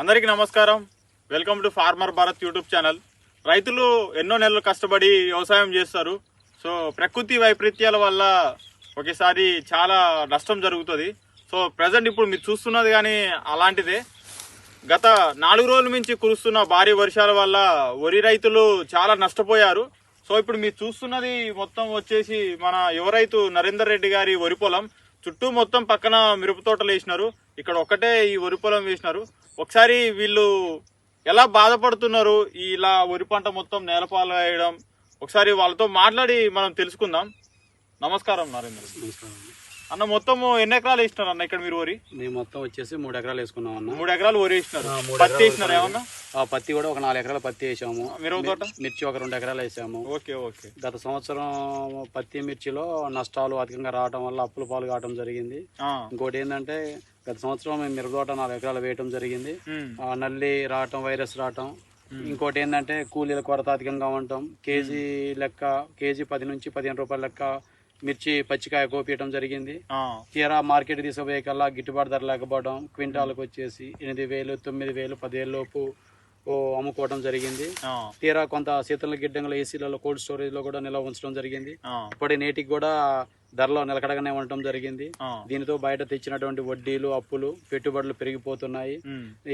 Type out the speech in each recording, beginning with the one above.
అందరికీ నమస్కారం. Welcome to farmer Bharat YouTube channel రైతులు ఎన్నో నెలలు కష్టపడి వ్యవసాయం చేస్తారు. సో ప్రకృతి వైపరీత్యాల వల్ల ఒకేసారి చాలా నష్టం జరుగుతుంది. సో ప్రజెంట్ ఇప్పుడు మీరు చూస్తున్నది కానీ అలాంటిదే. గత నాలుగు రోజుల నుంచి కురుస్తున్న భారీ వర్షాల వల్ల వరి రైతులు చాలా నష్టపోయారు. సో ఇప్పుడు మీరు చూస్తున్నది మొత్తం వచ్చేసి మన యువ రైతు నరేందర్ రెడ్డి గారి వరి పొలం. చుట్టూ మొత్తం పక్కన మిరప తోటలు వేసినారు. ఇక్కడ ఒక్కటే ఈ వరి పొలం వేసినారు. ఒకసారి వీళ్ళు ఎలా బాధపడుతున్నారు? ఇలా వరి పంట మొత్తం నేలపాలు వేయడం ఒకసారి వాళ్ళతో మాట్లాడి మనం తెలుసుకుందాం. నమస్కారం నరేంద్ర. నమస్కారం. అన్న మొత్తం ఎన్ని ఎకరాలు వేసినారు అన్న ఇక్కడ మీరు వరి మేము మొత్తం వచ్చేసి మూడు ఎకరాలు వేసుకున్నాం అన్న. మూడు ఎకరాలు వరి వేసినారు. పత్తి వేసినారు ఏమన్నా? ఆ పత్తి కూడా ఒక నాలుగు ఎకరాల పత్తి వేసాము. మిరప తోట? మిర్చి ఒక రెండు ఎకరాలు వేసాము. Okay okay. గత సంవత్సరం పత్తి మిర్చిలో నష్టాలు అధికంగా రావడం వల్ల అప్పుల పాలు కావడం జరిగింది. ఇంకోటి ఏంటంటే గత సంవత్సరం మేము మిరప తోట నాలుగు ఎకరాలు వేయటం జరిగింది. నల్లి రావటం వైరస్ రావటం. ఇంకోటి ఏంటంటే కూలీల కొరత అధికంగా ఉండటం. కేజీ లెక్క కేజీ పది నుంచి పదిహేను రూపాయల లెక్క మిర్చి పచ్చికాయ కోపియటం జరిగింది. తీరా మార్కెట్ తీసుకుపోయే కల్లా గిట్టుబాటు ధర లేకపోవడం క్వింటాలకు వచ్చేసి ఎనిమిది వేలు తొమ్మిది వేలు పదివేలు లోపు అమ్ముకోవడం జరిగింది. తీరా కొంత శీతల గిడ్డంగుల ఏసీలలో కోల్డ్ స్టోరేజ్లో కూడా నిల్వ ఉంచడం జరిగింది. ఇప్పటి నేటికి కూడా ధరలో నిలకడగానే ఉండటం జరిగింది. దీనితో బయట తెచ్చినటువంటి వడ్డీలు అప్పులు పెట్టుబడులు పెరిగిపోతున్నాయి.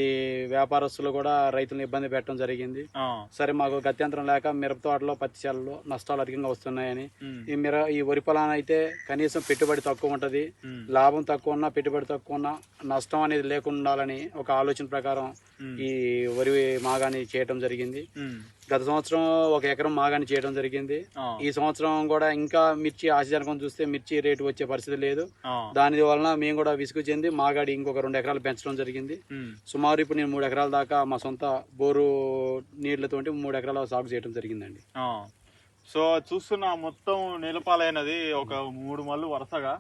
ఈ వ్యాపారస్తులు కూడా రైతులను ఇబ్బంది పెట్టడం జరిగింది. సరే మాకు గత్యంతరం లేక మిరప తోటలో పత్తి చేలలో నష్టాలు అధికంగా వస్తున్నాయని. ఈ మిర ఈ వరి పొలాన్ని అయితే కనీసం పెట్టుబడి తక్కువ ఉంటుంది. లాభం తక్కువ ఉన్నా పెట్టుబడి తక్కువ ఉన్నా నష్టం అనేది లేకుండా ఉండాలని ఒక ఆలోచన ప్రకారం ఈ వరి మాగాని చేయటం జరిగింది. గత సంవత్సరం ఒక ఎకరం మాగాని చేయడం జరిగింది. ఈ సంవత్సరం కూడా ఇంకా మిర్చి ఆశజనకం చూస్తే మిర్చి రేటు వచ్చే పరిస్థితి లేదు. దాని వలన మేము కూడా విసుగు చెంది మాగాడి ఇంకొక రెండు ఎకరాలు పెంచడం జరిగింది. సుమారు ఇప్పుడు నేను మూడు ఎకరాల దాకా మా సొంత బోరు నీళ్ళతోటి మూడు ఎకరాల సాగు చేయడం జరిగిందండి. సో చూస్తున్న మొత్తం నిలపాలైనది ఒక మూడు మళ్ళు వరుసగా.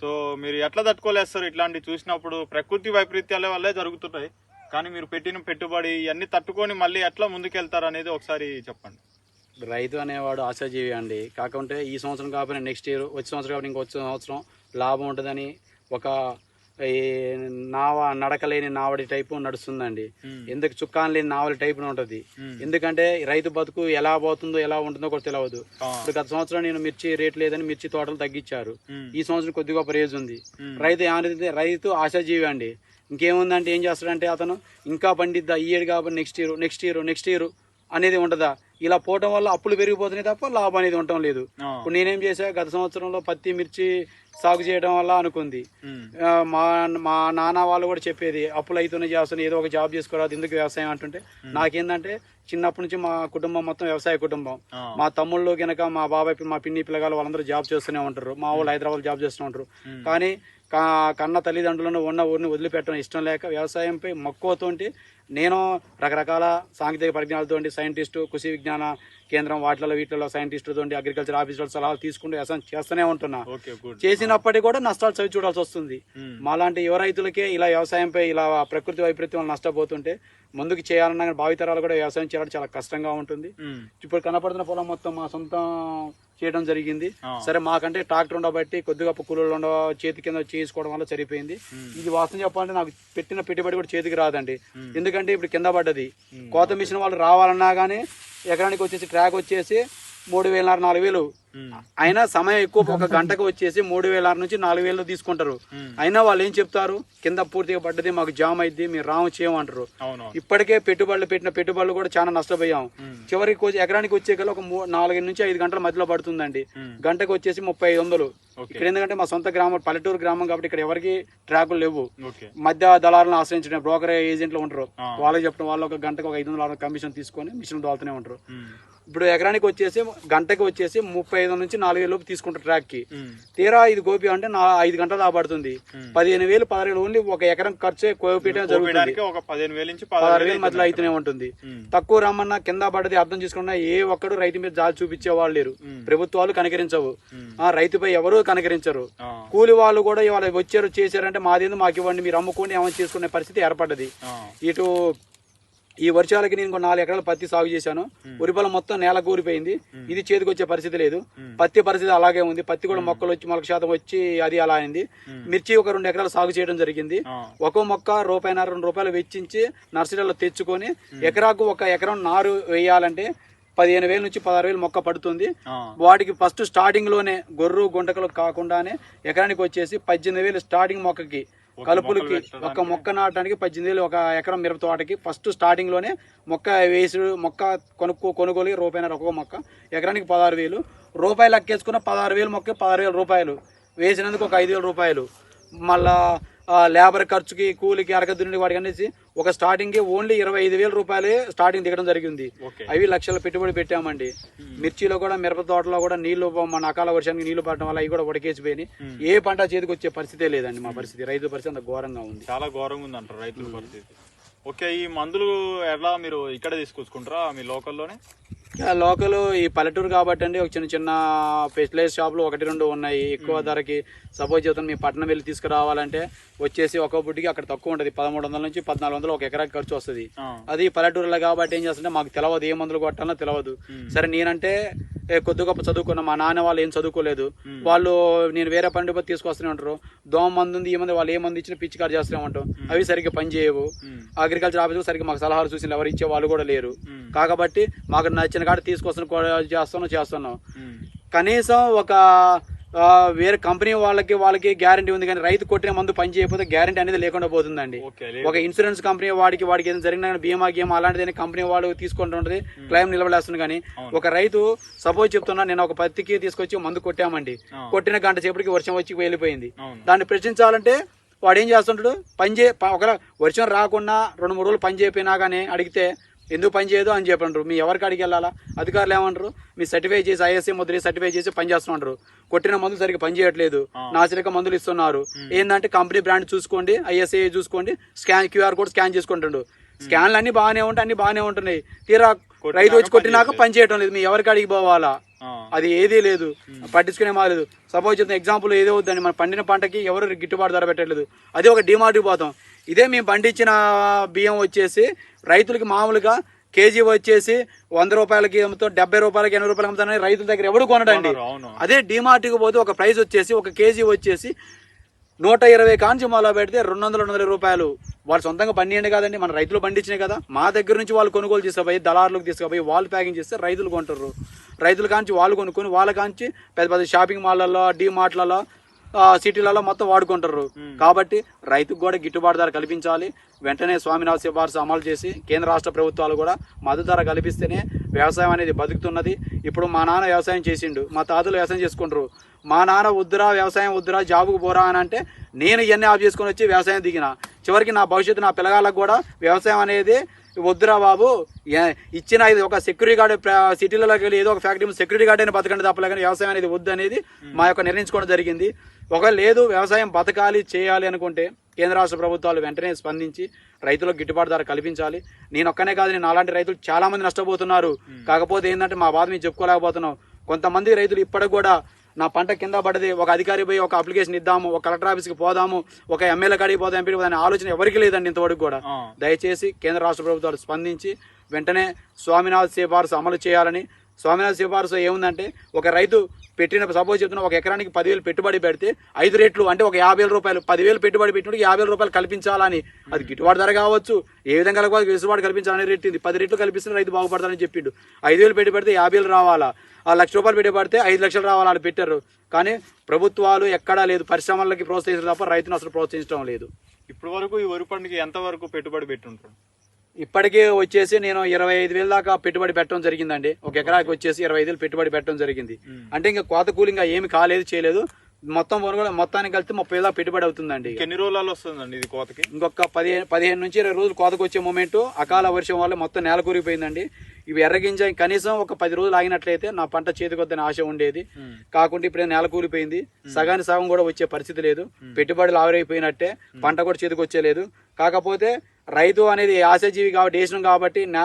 సో మీరు ఎట్లా తట్టుకోలేస్తారు? ఇట్లాంటి చూసినప్పుడు ప్రకృతి వైపరీత్యాల వల్లే జరుగుతుంటాయి. కానీ మీరు పెట్టిన పెట్టుబడి ఇవన్నీ తట్టుకొని మళ్ళీ ఎట్లా ముందుకెళ్తారు అనేది ఒకసారి చెప్పండి. రైతు అనేవాడు ఆశాజీవి అండి. కాకుంటే ఈ సంవత్సరం కాకపోయినా నెక్స్ట్ ఇయర్ వచ్చే సంవత్సరం కాబట్టి ఇంకో వచ్చే సంవత్సరం లాభం ఉంటుందని ఒక ఈ నావ నడకలేని నావడి టైపు నడుస్తుందండి. ఉమ్, ఎందుకు చుక్కాన్ లేని నావలి టైపు ఉంటుంది. ఉమ్, ఎందుకంటే రైతు బతుకు ఎలా పోతుందో ఎలా ఉంటుందో కూడా తెలియదు ఇప్పుడు గత సంవత్సరం నేను మిర్చి రేట్ లేదని మిర్చి తోటలు తగ్గించారు. ఉమ్, ఈ సంవత్సరం కొద్దిగా ప్రేజ్ ఉంది. రైతు రైతు ఆశాజీవి అండి. ఇంకేముందంటే ఏం చేస్తాడంటే అతను ఇంకా పండిద్దా ఈ ఇయర్ కాబట్టి next year next year next year అనేది ఉండదా ఇలా పోవటం వల్ల అప్పులు పెరిగిపోతున్నాయి తప్ప లాభం అనేది ఉండటం లేదు. ఇప్పుడు నేనేం చేశా గత సంవత్సరంలో పత్తి మిర్చి సాగు చేయడం వల్ల అనుకుంది. మా మా నాన్న వాళ్ళు కూడా చెప్పేది అప్పులు అయితేనే చేస్తాను ఏదో ఒక జాబ్ చేసుకోరాదు ఎందుకు వ్యవసాయం? అంటుంటే నాకేందంటే చిన్నప్పటి నుంచి మా కుటుంబం మొత్తం వ్యవసాయ కుటుంబం. మా తమ్ముళ్ళు గనక మా బాబాయ్ మా పిన్ని పిల్లగాలు వాళ్ళందరూ జాబ్ చేస్తూనే ఉంటారు. మా వాళ్ళు హైదరాబాద్ జాబ్ చేస్తూనే ఉంటారు. కానీ కన్న తల్లిదండ్రులను ఉన్న ఊరిని వదిలిపెట్టడం ఇష్టం లేక వ్యవసాయంపై మక్కువతోటి నేను రకరకాల సాంకేతిక పరిజ్ఞానాలతో సైంటిస్టు కృషి విజ్ఞాన కేంద్రం వాటిలలో వీటిలో సైంటిస్టులతో అగ్రికల్చర్ ఆఫీసర్ల సలహాలు తీసుకుంటూ వ్యవసాయం చేస్తూనే ఉంటున్నా. చేసినప్పటికీ కూడా నష్టాలు చవి చూడాల్సి వస్తుంది. మాలాంటి యువ రైతులకే ఇలా వ్యవసాయంపై ఇలా ప్రకృతి వైపరీత్యం వల్ల నష్టపోతుంటే ముందుకు చేయాలన్నా భావితరాలు కూడా వ్యవసాయం చేయడం చాలా కష్టంగా ఉంటుంది. ఇప్పుడు కనపడుతున్న పొలం మొత్తం మా సొంతం చేయడం జరిగింది. సరే మాకంటే ట్రాక్టర్ ఉండబట్టి కొద్దిగా కూలీలు ఉండ చేతి కింద చేసుకోవడం వల్ల సరిపోయింది. ఇది వాస్తవం చెప్పాలంటే నాకు పెట్టిన పెట్టుబడి కూడా చేతికి రాదండి. ఉమ్, ఎందుకంటే ఇప్పుడు కింద పడ్డది. కోత మిషన్ వాళ్ళు రావాలన్నా కానీ ఎకరానికి వచ్చేసి ట్రాక్ వచ్చేసి మూడు వేలన్నర నాలుగు వేలు అయినా సమయం ఎక్కువ ఒక గంటకు వచ్చేసి మూడు వేల నుంచి నాలుగు వేలు తీసుకుంటారు అయినా వాళ్ళు ఏం చెప్తారు? కింద పూర్తిగా పడ్డది మాకు జామ్ అయింది మీరు రాము చేయమంటారు ఇప్పటికే పెట్టుబడులు పెట్టిన పెట్టుబడులు కూడా చాలా నష్టపోయాం. చివరికి ఎకరానికి వచ్చే ఒక నాలుగు నుంచి ఐదు గంటల మధ్యలో పడుతుందండి. గంటకు వచ్చేసి ముప్పై ఐదు వందలు. ఇక్కడ ఎందుకంటే మా సొంత గ్రామం పల్లెటూరు గ్రామం కాబట్టి ఇక్కడ ఎవరికి ట్రాకులు లేవు. మధ్య దళాలను ఆశ్రయించిన బ్రోకర్ ఏజెంట్లు ఉంటారు. వాళ్ళకి చెప్పడం వాళ్ళు ఒక గంటకు ఒక ఐదు వందల ఆరు కమిషన్ తీసుకొని మిషన్ దోలుతూనే ఉంటారు. ఇప్పుడు ఎకరానికి వచ్చేసి గంటకి వచ్చేసి ముప్పై ఐదు నుంచి నాలుగు వేలు లోపు తీసుకుంటారు ట్రాక్కి తీరా ఇది గోపి అంటే నా ఐదు గంటలు దాపడుతుంది. పదిహేను వేలు పదహారు ఓన్లీ ఒక ఎకరం ఖర్చు కోపీయడం జరుగుతుంది. ఒక పదిహేను వేల నుంచి పదహారు వేల మధ్యలో అయితేనే ఉంటుంది. తక్కువ రమ్మన్నా కింద పడ్డది అర్థం చేసుకున్నా ఏ ఒక్కడు రైతు మీద జాలి చూపించే వాళ్ళు లేరు. ప్రభుత్వాలు కనికరించవు. ఆ రైతుపై ఎవరూ కనికరించరు. కూలి వాళ్ళు కూడా ఇవాళ వచ్చారు చేశారంటే మాదేందు మాకు ఇవ్వండి మీరు అమ్ముకోండి ఏమైనా చేసుకునే పరిస్థితి ఏర్పడ్డది. ఇటు ఈ వర్షాలకి నేను నాలుగు ఎకరాలు పత్తి సాగు చేశాను. వరి పొలం మొత్తం నేల కూలిపోయింది. ఇది చేతికి వచ్చే పరిస్థితి లేదు. పత్తి పరిస్థితి అలాగే ఉంది. పత్తి కూడా మొక్కలు వచ్చి మొలక శాతం వచ్చి అది అలా అయింది. మిర్చి ఒక రెండు ఎకరాలు సాగు చేయడం జరిగింది. ఒక్కో మొక్క రూపాయిన్నర రెండు రూపాయలు వెచ్చించి నర్సరీలో తెచ్చుకొని ఎకరాకు ఒక ఎకరం నారు వేయాలంటే పదిహేను వేల నుంచి పదహారు వేలు మొక్క పడుతుంది. వాటికి ఫస్ట్ స్టార్టింగ్లోనే గొర్రు గుంటకలు కాకుండానే ఎకరానికి వచ్చేసి పద్దెనిమిది వేలు స్టార్టింగ్ మొక్కకి కలుపులకి ఒక మొక్క నాటడానికి పద్దెనిమిది వేలు ఒక ఎకరం మిరప తోటకి ఫస్ట్ స్టార్టింగ్లోనే మొక్క వేసి మొక్క కొనుక్కో కొనుగోలు రూపాయిన్నర ఒక్కొక్క మొక్క. ఎకరానికి పదహారు వేలు. రూపాయలు లెక్కేసుకున్న పదహారు వేలు మొక్క పదహారు వేల రూపాయలు. వేసినందుకు ఒక ఐదు వేల రూపాయలు. మళ్ళా లేబర్ ఖర్చుకి కూలికి అరగదుండి వాటికి అనేసి ఒక స్టార్టింగ్ ఓన్లీ ఇరవై ఐదు వేల రూపాయలే స్టార్టింగ్ దిగడం జరిగింది. అవి లక్షల పెట్టుబడి పెట్టామండి. మిర్చిలో కూడా మిరప తోటలో కూడా నీళ్ళు మన అకాల వర్షానికి నీళ్ళు పడటం వల్ల అవి కూడా ఉడకేసిపోయినాయి. ఏ పంట చేతికి వచ్చే పరిస్థితే లేదండి మా పరిస్థితి. రైతు పరిస్థితి అంత ఘోరంగా ఉంది. చాలా ఘోరంగా ఉంది అంటారు రైతుల పరిస్థితి. ఓకే ఈ మందులు ఎలా మీరు ఇక్కడ తీసుకొచ్చుకుంటారా? మీ లోకల్లోనే లోకల్ ఈ పల్లెటూరు కాబట్టి అండి ఒక చిన్న చిన్న స్పెషలైజ్ షాపులు ఒకటి రెండు ఉన్నాయి. ఎక్కువ ధరకి సపోజ్ చెప్తాను మీ పట్టణం వెళ్ళి తీసుకురావాలంటే వచ్చేసి ఒక బుడ్డికి అక్కడ తక్కువ ఉంటుంది. పదమూడు వందల నుంచి పద్నాలుగు వందలు ఒక ఎకరాకి ఖర్చు వస్తుంది. అది పల్లెటూరులో కాబట్టి ఏం చేస్తుంటే మాకు తెలియదు ఏ మందులు కొట్టాలో తెలియదు సరే నేనంటే కొద్ది గొప్ప చదువుకున్న మా నాన్న వాళ్ళు ఏం చదువుకోలేదు. వాళ్ళు నేను వేరే పండు పోతే తీసుకొస్తూనే ఉంటారు. దోమ మందు ఉంది ఈ మంది వాళ్ళు ఏ మందు ఇచ్చినా పిచ్చికారు చేస్తూనే ఉంటాం అవి సరిగ్గా పని చేయవు. అగ్రికల్చర్ ఆఫీసర్ సరిగ్గా మాకు సలహాలు చూసి ఎవరు ఇచ్చే వాళ్ళు కూడా లేరు. కాబట్టి మాకు నచ్చిన కాడ తీసుకొస్తున్న చేస్తున్నాం చేస్తున్నాం. కనీసం ఒక వేరే కంపెనీ వాళ్ళకి వాళ్ళకి గ్యారంటీ ఉంది కానీ రైతు కొట్టిన మందు పని చేయకపోతే గ్యారంటీ అనేది లేకుండా పోతుందండి. ఒక ఇన్సూరెన్స్ కంపెనీ వాడికి వాడికి ఏదైనా జరిగిన కానీ బీమా గీమా అలాంటిది కంపెనీ వాడు తీసుకుంటూ ఉంటుంది క్లెయిమ్ నిలబడేస్తుంది కానీ ఒక రైతు సపోజ్ చెప్తున్నా నేను ఒక పత్తికి తీసుకొచ్చి మందు కొట్టామండి. కొట్టిన గంట సేపటికి వర్షం వచ్చి వెళ్ళిపోయింది. దాన్ని ప్రశ్నించాలంటే వాడు ఏం చేస్తుంటాడు? పని చే ఒకవేళ వర్షం రాకుండా రెండు మూడు రోజులు పని చేయకపోయినా కానీ అడిగితే ఎందుకు పని చేయదు అని చెప్పంటారు మీ ఎవరికి అడిగి వెళ్ళాలా? అధికారులు ఏమంటారు మీ సర్టిఫై చేసి ఐఎస్ఏ ముద్ర సర్టిఫై చేసి పని చేస్తున్నారు కొట్టిన మందులు సరిగ్గా పని చేయట్లేదు. నాసిరక మందులు ఇస్తున్నారు. ఏంటంటే కంపెనీ బ్రాండ్ చూసుకోండి ఐఎస్ఏ చూసుకోండి స్కాన్ క్యూఆర్ కోడ్ స్కాన్ చేసుకుంటుండు స్కాన్లు అన్ని బాగానే ఉంటాయి అన్ని బాగానే ఉంటున్నాయి. తీరా రైతు వచ్చి కొట్టినాక పని చేయటం లేదు. మీ ఎవరికి అడిగి పోవాలా? అది ఏదీ లేదు. పట్టించుకునే మా లేదు. సపోజ్ చెప్తున్న ఎగ్జాంపుల్ ఏదో వద్దని మన పండిన పంటకి ఎవరు గిట్టుబాటు ధర పెట్టట్లేదు. అదే ఒక డిమార్ట్కి పోతాం. ఇదే మేము పండించిన బియ్యం వచ్చేసి రైతులకి మామూలుగా కేజీ వచ్చేసి వంద రూపాయలకి అమ్ముతాం డెబ్బై రూపాయలకి ఎనభై రూపాయలకి అమ్ముతానని రైతుల దగ్గర ఎవడు కొనడండి. అదే డిమార్ట్కి పోతే ఒక ప్రైస్ వచ్చేసి ఒక కేజీ వచ్చేసి నూట ఇరవై కాంచి మొదలు పెడితే రెండు వందల రెండు వందల రూపాయలు. వాళ్ళు సొంతంగా పండియండి కదండి మన రైతులు పండించినాయి కదా. మా దగ్గర నుంచి వాళ్ళు కొనుగోలు తీసుకుపోయి దళారులకు తీసుకుపోయి వాళ్ళు ప్యాకింగ్ చేస్తే రైతులు కొంటారు. రైతుల కాంచి వాళ్ళు కొనుక్కొని వాళ్ళ కాంచి పెద్ద పెద్ద షాపింగ్ మాల్లలో డీ మార్ట్లలో సిటీలలో మొత్తం వాడుకుంటారు. కాబట్టి రైతుకు కూడా గిట్టుబాటు ధర కల్పించాలి. వెంటనే స్వామినాథ సిఫార్సు అమలు చేసి కేంద్ర రాష్ట్ర ప్రభుత్వాలు కూడా మద్దతు ధర కల్పిస్తేనే వ్యవసాయం అనేది బతుకుతున్నది. ఇప్పుడు మా నాన్న వ్యవసాయం చేసిండు మా తాతలు వ్యవసాయం చేసుకుంటారు. మా నాన్న వద్దురా వ్యవసాయం వద్దురా జాబుకు పోరా అని అంటే నేను ఇవన్నీ ఆఫ్ చేసుకొని వచ్చి వ్యవసాయం దిగిన. చివరికి నా భవిష్యత్తు నా పిల్లగాళ్ళకు కూడా వ్యవసాయం అనేది వద్దురా బాబు. ఇచ్చిన ఇది ఒక సెక్యూరిటీ గార్డ్ సిటీలలోకి వెళ్ళి ఏదో ఒక ఫ్యాక్టరీ సెక్యూరిటీ గార్డ్ అయినా బతకండి తప్పలే కానీ వ్యవసాయం అనేది వద్దు అనేది మా యొక్క నిర్ణయించుకోవడం జరిగింది. ఒకవేళ లేదు వ్యవసాయం బతకాలి చేయాలి అనుకుంటే కేంద్ర రాష్ట్ర ప్రభుత్వాలు వెంటనే స్పందించి రైతులకు గిట్టుబాటు ధర కల్పించాలి. నేను ఒక్కనే కాదు నేను అలాంటి రైతులు చాలా మంది నష్టపోతున్నారు. కాకపోతే ఏంటంటే మా బాధ మేము చెప్పుకోలేకపోతున్నాం. కొంతమంది రైతులు ఇప్పటికి కూడా నా పంట కింద పడది ఒక అధికారి పోయి ఒక అప్లికేషన్ ఇద్దాము ఒక కలెక్టర్ ఆఫీస్కి పోదాము ఒక ఎమ్మెల్యే కాడికి పోదాం ఎంపీ పోదాం అనే ఆలోచన ఎవరికి లేదండి ఇంతవరకు కూడా. దయచేసి కేంద్ర రాష్ట్ర ప్రభుత్వాలు స్పందించి వెంటనే స్వామినాథ్ సిఫార్సు అమలు చేయాలని. స్వామినాథ్ సిఫార్సు ఏముందంటే ఒక రైతు పెట్టిన సపోజ్ చెప్తున్నా ఒక ఎకరానికి పదివేలు పెట్టుబడి పెడితే ఐదు రేట్లు అంటే ఒక యాభై వేల రూపాయలు పదివేలు పెట్టుబడి పెట్టినప్పుడు యాభై వేల రూపాయలు కల్పించాలని. అది గిట్టుబాటు ధర కావచ్చు ఏ విధంగా కలగవచ్చు వెసులుబాటు కల్పించాలని రెట్టింది పది రెట్లు కల్పిస్తున్న రైతు బాగుపడతారని చెప్పిండు. ఐదు వేలు పెట్టి పెడితే యాభై వేలు రావాలా? ఆ లక్ష రూపాయలు పెట్టి పడితే ఐదు లక్షలు రావాలా అని పెట్టారు. కానీ ప్రభుత్వాలు ఎక్కడా లేదు పరిశ్రమలకి ప్రోత్సహించడం తప్ప రైతును అసలు ప్రోత్సహించడం లేదు. ఇప్పటి వరకు ఈ వరి పండుగ ఎంత వరకు పెట్టుబడి పెట్టుంటారు ఇప్పటికే వచ్చేసి నేను ఇరవై ఐదు వేల దాకా పెట్టుబడి పెట్టడం జరిగిందండి. ఒక ఎకరాకి వచ్చేసి ఇరవై ఐదు వేలు పెట్టుబడి పెట్టడం జరిగింది. అంటే ఇంకా కోత కూలింగ్ ఏమి కాలేదు చేయలేదు. మొత్తం కొనుగోలు మొత్తానికి కలిసి ముప్పై వేల దాకా పెట్టుబడి అవుతుందండి. ఎన్ని రోజులలో వస్తుందండి ఇది కోతకి? ఇంకొక పదిహేను పదిహేను నుంచి ఇరవై రోజులు కోతకు వచ్చే మూమెంట్ అకాల వర్షం వల్ల మొత్తం నేల కూరిపోయిందండి. ఇవి ఎర్రగింజ కనీసం ఒక పది రోజులు ఆగినట్లయితే నా పంట చేతికొద్దని ఆశ ఉండేది. కాకుండా ఇప్పుడే నేల కూలిపోయింది. సగానికి సగం కూడా వచ్చే పరిస్థితి లేదు. పెట్టుబడులు ఆవిరైపోయినట్టే. పంట కూడా చేతికి వచ్చేలేదు కాకపోతే రైతు అనేది ఆశాజీవి కాబట్టి దేశం కాబట్టి నా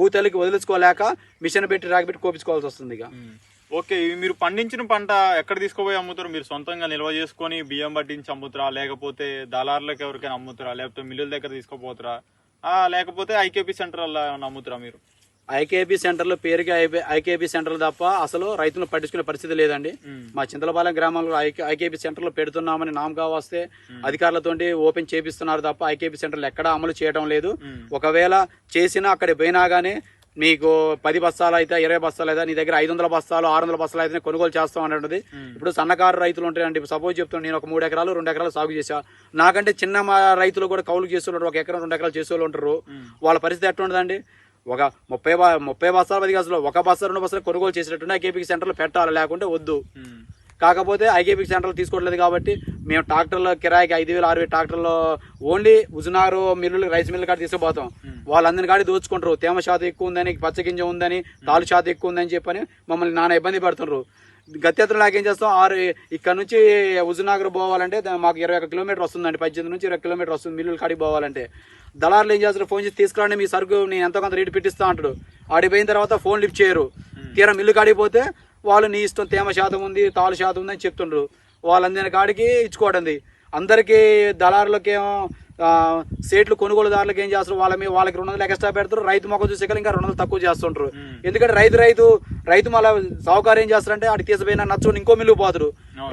భూతలకి వదిలించుకోలేక మిషన్ పెట్టి రాకపెట్టి కోపించుకోవాల్సి వస్తుంది ఇక. ఓకే మీరు పండించిన పంట ఎక్కడ తీసుకుపోయి అమ్ముతారు? మీరు సొంతంగా నిల్వ చేసుకొని బియ్యం పట్టించి అమ్ముతారా? లేకపోతే దళారులకు ఎవరికైనా అమ్ముతారా? లేకపోతే మిల్లుల దగ్గర తీసుకుపోతారా? లేకపోతే ఐకేపీ సెంటర్ నమ్ముతారా మీరు? ఐకేపీ సెంటర్లు పేరుకి ఐకేపీ సెంటర్లు తప్ప అసలు రైతులను పట్టించుకునే పరిస్థితి లేదండి. మా చింతలపాలెం గ్రామంలో ఐకే ఐకేపీ సెంటర్లు పెడుతున్నామని నామకా వస్తే అధికారులతోటి ఓపెన్ చేపిస్తున్నారు తప్ప ఐకేపీ సెంటర్లు ఎక్కడా అమలు చేయడం లేదు. ఒకవేళ చేసినా అక్కడికి పోయినా కానీ మీకు పది బస్తాలు అయితే ఇరవై బస్తాలు అయితే నీ దగ్గర ఐదు వందల బస్తాలు ఆరు వందల బస్తాలు అయితే కొనుగోలు చేస్తాం అనేది. ఇప్పుడు సన్నకారు రైతులు ఉంటాయండి సపోజ్ చెప్తాను నేను ఒక మూడు ఎకరాలు రెండు ఎకరాలు సాగు చేసా నాకంటే చిన్న మా రైతులు కూడా కౌలు చేస్తున్నారు ఒక ఎకరం రెండు ఎకరాలు చేసే ఉంటారు. వాళ్ళ పరిస్థితి ఎట్లా ఉండదండి ఒక ముప్పై ముప్పై బస్తాలు పది గజలు ఒక బస్తా రెండు బస్తాలు కొనుగోలు చేసేటట్టు ఐకేపీ సెంటర్లు పెట్టాలి లేకుంటే వద్దు. కాకపోతే ఐకేపీ సెంటర్లు తీసుకోవట్లేదు కాబట్టి మేము ట్రాక్టర్ల కిరాయికి ఐదు వేలు ఆరు వేలు ట్రాక్టర్లో ఓన్లీ ఉజునారు మిల్లులు రైస్ మిల్లు కాడ తీసుకుపోతాం. వాళ్ళందరిని కాడి దోచుకుంటారు. తేమ శాతం ఎక్కువ ఉందని పచ్చ గింజ ఉందని తాలు శాతం ఎక్కువ ఉందని చెప్పని మమ్మల్ని నానా ఇబ్బంది పెడుతున్నారు గత్యత్రం నాకేం చేస్తాం? ఆరు ఇక్కడ నుంచి హుజునాగర్ పోవాలంటే మాకు ఇరవై ఒక కిలోమీటర్ వస్తుందండి. పద్దెనిమిది నుంచి ఇరవై కిలోమీటర్ వస్తుంది మిల్లులు కాడికి పోవాలంటే. దళారులు ఏం చేస్తారు? ఫోన్ చేసి తీసుకురండి మీ సరుకు నేను ఎంతో కొంత రేటు పెట్టిస్తా అంటాడు. ఆడికి పోయిన తర్వాత ఫోన్ లిఫ్ట్ చేయరు. తీరా మిల్లు కాడికి పోతే వాళ్ళు నీ ఇష్టం తేమ శాతం ఉంది తాలు శాతం ఉంది అని చెప్తుండ్రు. వాళ్ళందరి కాడికి ఇచ్చుకోవడంది. అందరికీ దళారులకేమో సేట్లు కొనుగోలుదారులకు ఏం చేస్తారు వాళ్ళ మీద వాళ్ళకి రెండు వందలు ఎక్స్ట్రా పెడతారు రైతు మొక్క చూసే ఇంకా రెండు వందలు తక్కువ చేస్తుంటారు. ఎందుకంటే రైతు రైతు రైతు మళ్ళీ సావుకారు ఏం చేస్తారంటే అటు తీసిపోయినా నచ్చు ఇంకో మిల్లు పోతారు.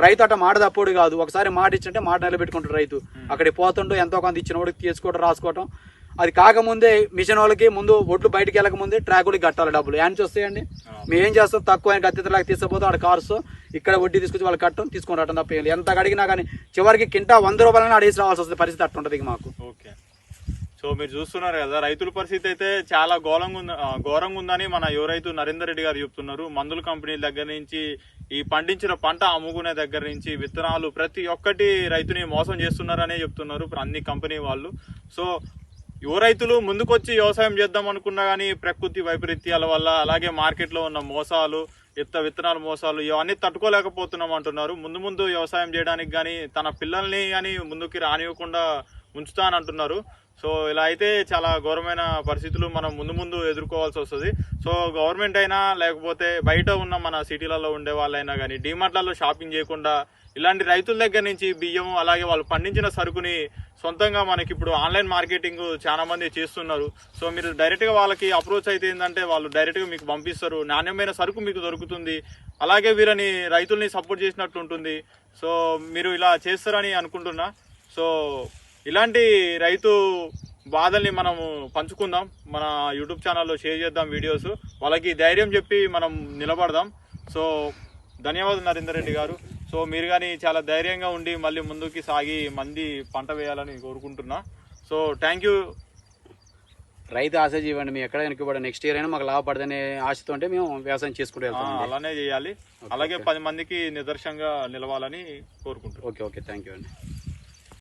రైతు అట్ట మాట తప్పుడు కాదు. ఒకసారి మాట ఇచ్చింటే మాట నిలబెట్టుకుంటారు రైతు. అక్కడికి పోతుంటూ ఎంతో కొంత ఇచ్చిన వాడికి తీసుకోవడం రాసుకోవటం. అది కాకముందే మిషన్ వాళ్ళకి ముందు ఒడ్లు బయటికి వెళ్ళక ముందే ట్రాకులకి కట్టాలి డబ్బులు. యాంచి వస్తాయండి. మేము ఏం చేస్తాం? తక్కువ ఆయన గత్తిలాగా తీసుకుపోతాం అక్కడ కార్స్ ఇక్కడ వడ్డీ తీసుకొచ్చి వాళ్ళు కట్టం తీసుకొని రావడం తప్ప ఎంత అడిగినా కానీ చివరికి కింటా వంద రూపాయలని అడిగేసి రావాల్సి వస్తుంది పరిస్థితి అట్టుంటది ఇక మాకు. ఓకే. సో మీరు చూస్తున్నారు కదా రైతుల పరిస్థితి అయితే చాలా ఘోరంగా ఉంది ఘోరంగా ఉందని మన యువ రైతు నరేందర్ రెడ్డి గారు చెప్తున్నారు మందుల కంపెనీల దగ్గర నుంచి ఈ పండించిన పంట అమ్ముకునే దగ్గర నుంచి విత్తనాలు ప్రతి ఒక్కటి రైతుని మోసం చేస్తున్నారనే చెప్తున్నారు అన్ని కంపెనీ వాళ్ళు. సో యువ రైతులు ముందుకొచ్చి వ్యవసాయం చేద్దాం అనుకున్నా కానీ ప్రకృతి వైపరీత్యాల వల్ల అలాగే మార్కెట్లో ఉన్న మోసాలు ఎత్త విత్తనాలు మోసాలు ఇవన్నీ తట్టుకోలేకపోతున్నాం అంటున్నారు. ముందు ముందు వ్యవసాయం చేయడానికి కానీ తన పిల్లల్ని కానీ ముందుకి రానివ్వకుండా ఉంచుతానంటున్నారు సో ఇలా అయితే చాలా ఘోరమైన పరిస్థితులు మనం ముందు ముందు ఎదుర్కోవాల్సి వస్తుంది. సో గవర్నమెంట్ అయినా లేకపోతే బయట ఉన్న మన సిటీలలో ఉండే వాళ్ళైనా కానీ డిమార్ట్లలో షాపింగ్ చేయకుండా ఇలాంటి రైతుల దగ్గర నుంచి బియ్యం అలాగే వాళ్ళు పండించిన సరుకుని సొంతంగా మనకి ఇప్పుడు ఆన్లైన్ మార్కెటింగ్ చాలా మంది చేస్తున్నారు. సో మీరు డైరెక్ట్గా వాళ్ళకి అప్రోచ్ అయితే ఏంటంటే వాళ్ళు డైరెక్ట్గా మీకు పంపిస్తారు. నాణ్యమైన సరుకు మీకు దొరుకుతుంది. అలాగే వీరని రైతుల్ని సపోర్ట్ చేసినట్టు ఉంటుంది. సో మీరు ఇలా చేస్తారని అనుకుంటున్నా. సో ఇలాంటి రైతు బాధల్ని మనము పంచుకుందాం. మన యూట్యూబ్ ఛానల్లో షేర్ చేద్దాం వీడియోస్. వాళ్ళకి ధైర్యం చెప్పి మనం నిలబడదాం. సో ధన్యవాదాలు నరేందర్ రెడ్డి గారు. సో మీరు కానీ చాలా ధైర్యంగా ఉండి మళ్ళీ ముందుకి సాగి మంది పంట వేయాలని కోరుకుంటున్నా. సో థ్యాంక్ యూ రైతు ఆశ ఇవ్వండి మేము ఎక్కడ వెనుకబడి నెక్స్ట్ ఇయర్ అయినా మాకు లాభపడదనే ఆశతో ఉంటే మేము వ్యవసాయం చేసుకుంటూ వెళ్తాం అలానే చేయాలి. అలాగే పది మందికి నిదర్శనంగా నిలవాలని కోరుకుంటున్నాను ఓకే ఓకే థ్యాంక్ యూ అండి.